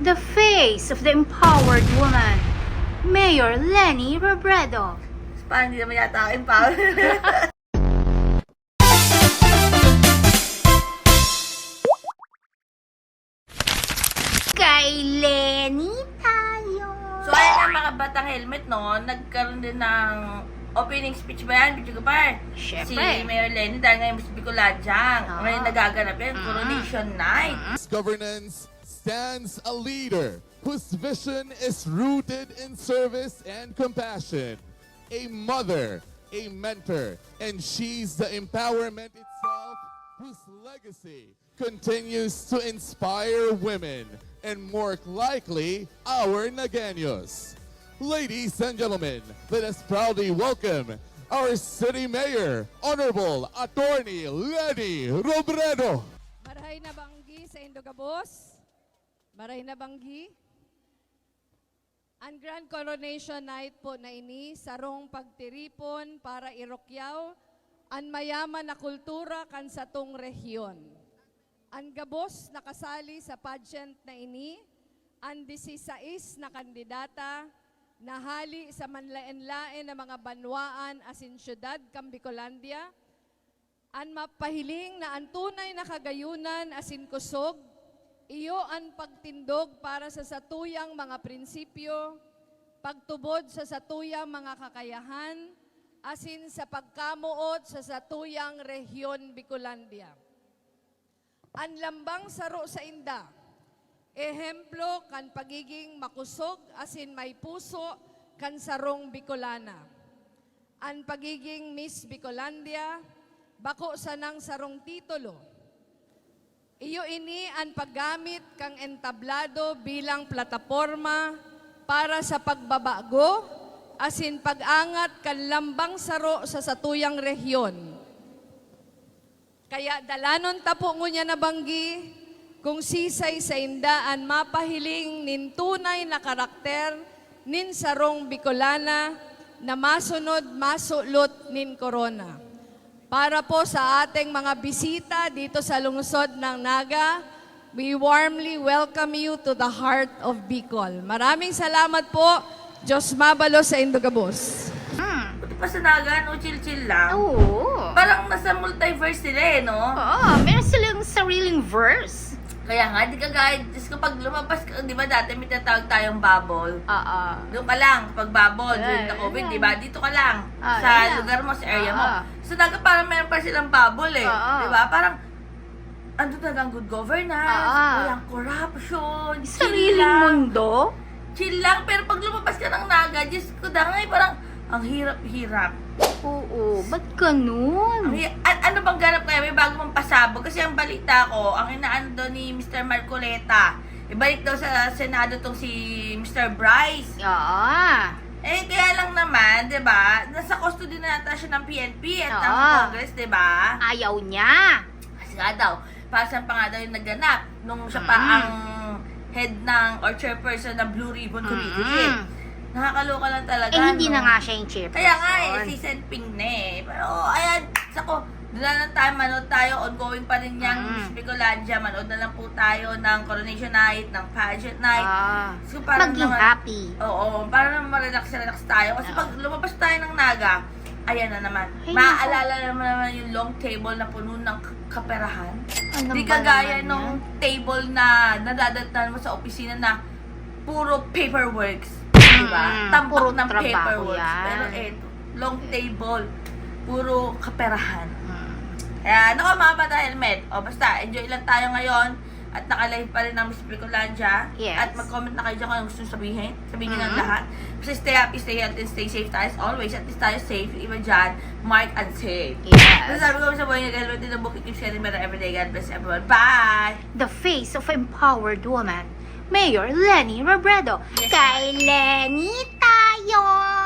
The face of the empowered woman, Mayor Lenny Robredo. Parang hindi naman yata ako empowered. Kay Lenny tayo. so, ayan ang mga batang helmet, no? Nagkaroon din ng opening speech ba yan, Bicho Gapar? Si Mayor Lenny dahil ngayon Miss Bicoladiang. Oo. Ngayon nagaganap yan, Mm. Coronation Night. governance stands a leader whose vision is rooted in service and compassion, a mother, a mentor, and she's the empowerment itself whose legacy continues to inspire women and more likely our Nagaños. Ladies and gentlemen, let us proudly welcome our city mayor, Honorable Attorney Lenny Robredo. Maray na banggi sa Indogabos. Maray na banggi. Ang Grand Coronation Night po na ini, sarong pagtiripon para irokyaw ang mayaman na kultura kan sa tung rehiyon. Ang gabos nakasali sa pageant na ini, ang 16 na kandidata nahali sa manlaen-laen na mga banwaan asin syudad Kambicolandia, ang mapahiling na ang tunay na kagayunan asin kusog, iyo ang pagtindog para sa satuyang mga prinsipyo, pagtubod sa satuyang mga kakayahan, asin sa pagkamuot sa satuyang rehiyon Bicolandia. Ang lambang saro sa inda, ehemplo kan pagiging makusog asin may puso kan sarong Bicolana. Ang pagiging Miss Bicolandia, bako sa nang sarong titulo. Iyo ini ang paggamit kang entablado bilang plataporma para sa pagbabago asin pag-angat kan lambang saro sa satuyang rehiyon. Kaya dalanon tapo ngunya na banggi kung sisay sa indaan mapahiling nin tunay na karakter nin sarong Bicolana na masunod masulot nin corona. Para po sa ating mga bisita dito sa lungsod ng Naga, we warmly welcome you to the heart of Bicol. Maraming salamat po. Diyos mabalo sa Indogabos. Hmm. Buti pa sa Naga, no? Chill-chill lang. Oo. Parang nasa multiverse sila eh, no? Oo, meron silang sariling verse. Kaya nga, di ka guide. Diyos ko, pag lumabas ka, di ba dati may tatawag tayong bubble? Oo. Doon ka lang, pag bubble, during the COVID, yeah. di ba? Dito ka lang, Ah, sa yeah. lugar mo, sa area mo. Ah. So, naga parang meron pa silang bubble eh. Ah. Di ba? Parang, ano talagang good governance, Ah. walang corruption, chill Sariling lang. mundo. Chill lang, pero pag lumabas ka ng naga, Diyos ko, dangay, parang, ang hirap-hirap. Oo, ba't ganun? hi- an- ano bang ganap kaya? May bago mong pasabog. Kasi ang balita ko, ang inaano daw ni Mr. Marcoleta, ibalik daw sa Senado tong si Mr. Bryce. Oo. Eh, kaya lang naman, di ba? Nasa custody na nata siya ng PNP at ng Oo. Congress, di ba? Ayaw niya. Kasi nga daw, para saan pa nga daw yung naganap nung siya pa Mm. ang head ng or chairperson ng Blue Ribbon Committee. Mm. Nakakaloka lang talaga. Eh, hindi no? na nga siya yung chairperson. Kaya nga eh, si Senping na eh. Pero ayan, sako, doon na lang tayo, manood tayo, ongoing pa rin yung Mm. Miss Bicolandia, manood na lang po tayo ng Coronation Night, ng Pageant Night. Ah, So, parang maging naman- happy. Oo, para naman ma-relax-relax tayo. Kasi Oo. pag lumabas tayo ng naga, ayan na naman. Ay, Maaalala naman naman yung long table na puno ng kaperahan. Ano Di ba kagaya naman nung yan? table na nadadatnan mo sa opisina na puro paperworks. Diba? Mm, Tambak puro ng trabaho paperworks. yan. Pero eto, long table, puro kaperahan. Hmm. Kaya, nako mga bata helmet. O basta, enjoy lang tayo ngayon. At naka-live pa rin ng Miss Bicolandia. Yes. At mag-comment na kayo dyan kung ano gusto nyo sabihin. Sabihin nyo ng lahat. Basta stay happy, stay healthy, and stay safe tayo as always. At least tayo safe. Iba dyan, mark and safe. Yes. Basta sabi ko sa buhay niya, helmet din ang book. Keep getting better every day. God bless everyone. Bye! The face of empowered woman, Mayor Lenny Robredo. Yes, Kay Lenny tayo!